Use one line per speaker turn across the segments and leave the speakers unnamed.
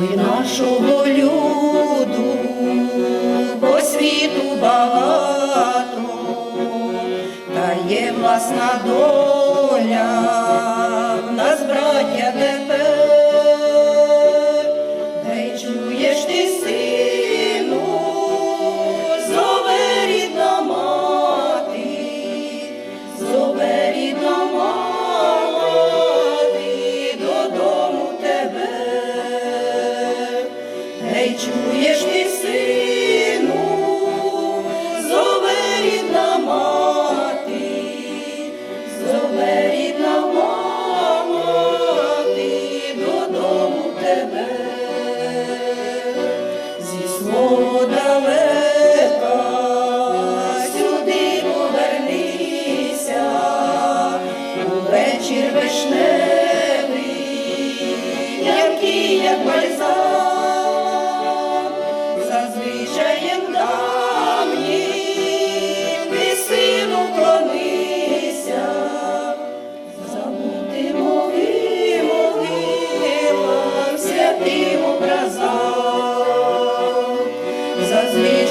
нашого люду, по світу багато, та є власна доля, в нас браття тепер, вишневі, які як бальзам, за звичаєм давнім ти сину клонися, забути мови, молила святим образам. за звичаєм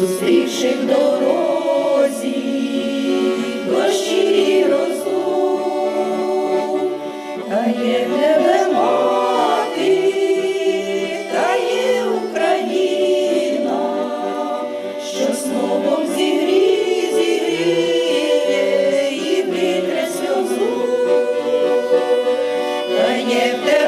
зустрівши в дорозі, дощі розлом, та є в тебе мати, та є Україна, що словом зігріє і витре сльозу, та є в тебе.